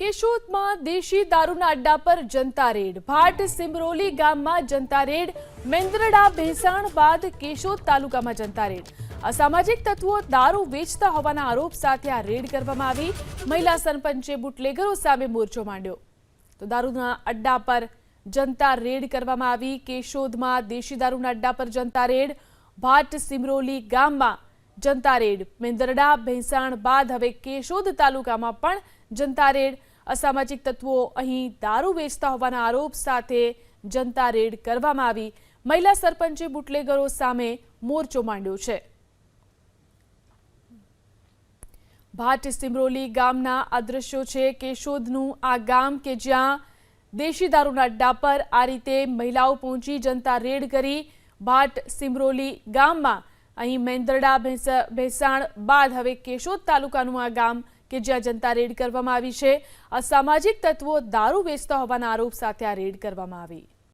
કેશોદમાં દેશી દારૂના અડ્ડા પર જનતા રેડ. ભાટ સિમરોલી ગામમાં જનતા રેડ. મેંદરડા ભેસાણ બાદ કેશોદ તાલુકામાં જનતા રેડ. અસામાજિક તત્વો દારૂ વેચતા હોવાના આરોપ સાથે આ રેડ કરવામાં આવી. મહિલા સરપંચે બુટલેગરો સામે મોરચો માંડ્યો. તો દારૂના અડ્ડા પર જનતા રેડ કરવામાં આવી. કેશોદમાં દેશી દારૂના અડ્ડા પર જનતા રેડ. ભાટ સિમરોલી ગામમાં જનતા રેડ. મેંદરડા ભેંસાણ બાદ હવે કેશોદ તાલુકામાં પણ જનતા રેડ. અસામાજિક તત્વો અહીં દારૂ વેચતા હોવાના આરોપ સાથે જનતા રેડ કરવામાં આવી. મહિલા સરપંચે બુટલેગરો સામે મોરચો માંડ્યો છે. ભાટ સિમરોલી ગામના આ દ્રશ્યો છે કેશોદનું આ ગામ કે જ્યાં દેશી દારૂના અડ્ડા પર આ રીતે મહિલાઓ પહોંચી જનતા રેડ કરી ભાટ સિમરોલી ગામમાં. અહીં મેંદરડા ભેસાણ બાદ હવે કેશોદ તાલુકાનું આ ગામ કે જ્યાં જનતા રેડ કરવામાં આવી છે. અસામાજિક તત્વો દારૂ વેચતા હોવાના આરોપ સાથે આ રેડ કરવામાં આવી.